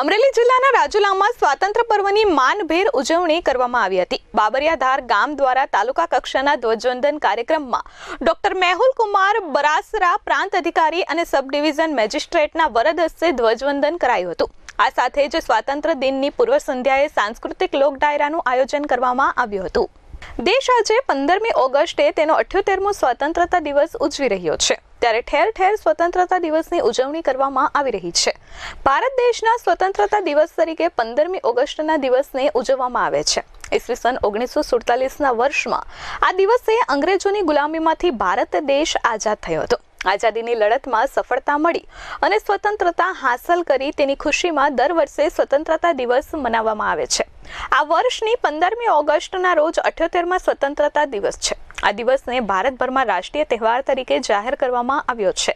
અમરેલી જિલ્લાના રાજુલામાં સ્વાતંત્ર્ય પર્વની માનભેર ઉજવણી કરવામાં આવી હતી. બાબરિયાધાર ગામ દ્વારા તાલુકા કક્ષાના ધ્વજવંદન કાર્યક્રમમાં ડોક્ટર મેહુલ કુમાર બરાસરા પ્રાંત અધિકારી અને સબ ડિવિઝન મેજિસ્ટ્રેટના વરદ હસ્તે ધ્વજવંદન કરાયું હતું. આ સાથે જ સ્વાતંત્ર્ય દિનની પૂર્વ સંધ્યાએ સાંસ્કૃતિક લોક ડાયરાનું આયોજન કરવામાં આવ્યું હતું. દેશ આજે પંદરમી ઓગસ્ટે તેનો અઠ્યોતેરમો સ્વતંત્રતા દિવસ ઉજવી રહ્યો છે. ત્યારે ઠેર ઠેર સ્વતંત્રતા દિવસની ઉજવણી કરવામાં આવી રહી છે. ભારત દેશના સ્વતંત્રતા દિવસ તરીકે પંદરમી ઓગસ્ટના દિવસને ઉજવવામાં આવે છે. ઈસવીસન ઓગણીસો સુડતાલીસના વર્ષમાં આ દિવસે અંગ્રેજોની ગુલામીમાંથી ભારત દેશ આઝાદ થયો હતો. આઝાદીની લડતમાં સફળતા મળી અને સ્વતંત્રતા હાંસલ કરી તેની ખુશીમાં દર વર્ષે સ્વતંત્રતા દિવસ મનાવવામાં આવે છે. આ વર્ષની પંદરમી ઓગસ્ટના રોજ અઠ્યોતેરમાં સ્વતંત્રતા દિવસ છે. આ દિવસને ભારતભરમાં રાષ્ટ્રીય તહેવાર તરીકે જાહેર કરવામાં આવ્યો છે.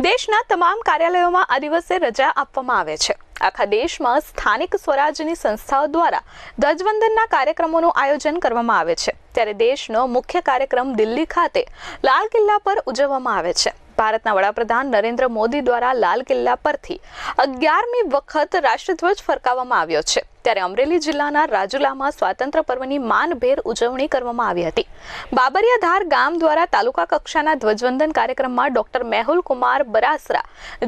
દેશના તમામ કાર્યાલયોમાં આ દિવસે રજા આપવામાં આવે છે. આખા દેશમાં સ્થાનિક સ્વરાજ્યની સંસ્થાઓ દ્વારા ધ્વજવંદનના કાર્યક્રમોનું આયોજન કરવામાં આવે છે. ત્યારે દેશનો મુખ્ય કાર્યક્રમ દિલ્હી ખાતે લાલ કિલ્લા પર ઉજવવામાં આવે છે. ભારતના વડાપ્રધાન નરેન્દ્ર મોદી દ્વારા લાલ કિલ્લા પરથી અગિયારમી વખત રાષ્ટ્રધ્વજ ફરકાવવામાં આવ્યો છે. ત્યારે અમરેલી જિલ્લાના રાજુલામાં સ્વાતંત્ર્ય પર્વની માનભેર ઉજવણી કરવામાં આવી હતી. બાબરિયાધાર ગામ દ્વારા તાલુકા કક્ષાના ધ્વજવંદન કાર્યક્રમમાં ડોક્ટર મેહુલ કુમાર બરાસરા,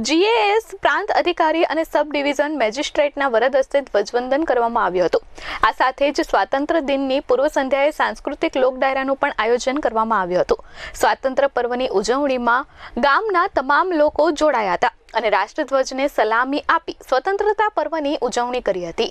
જીએએસ પ્રાંત અધિકારી અને સબ ડિવિઝન મેજિસ્ટ્રેટના વરદ હસ્તે ધ્વજવંદન કરવામાં આવ્યું હતું. આ સાથે જ સ્વાતંત્ર્ય દિનની પૂર્વ સંધ્યાએ સાંસ્કૃતિક લોક ડાયરાનું પણ આયોજન કરવામાં આવ્યું હતું. સ્વાતંત્ર્ય પર્વની ઉજવણીમાં ગામના તમામ લોકો જોડાયા હતા અને રાષ્ટ્રધ્વજને સલામી આપી સ્વતંત્રતા પર્વની ઉજવણી કરી હતી.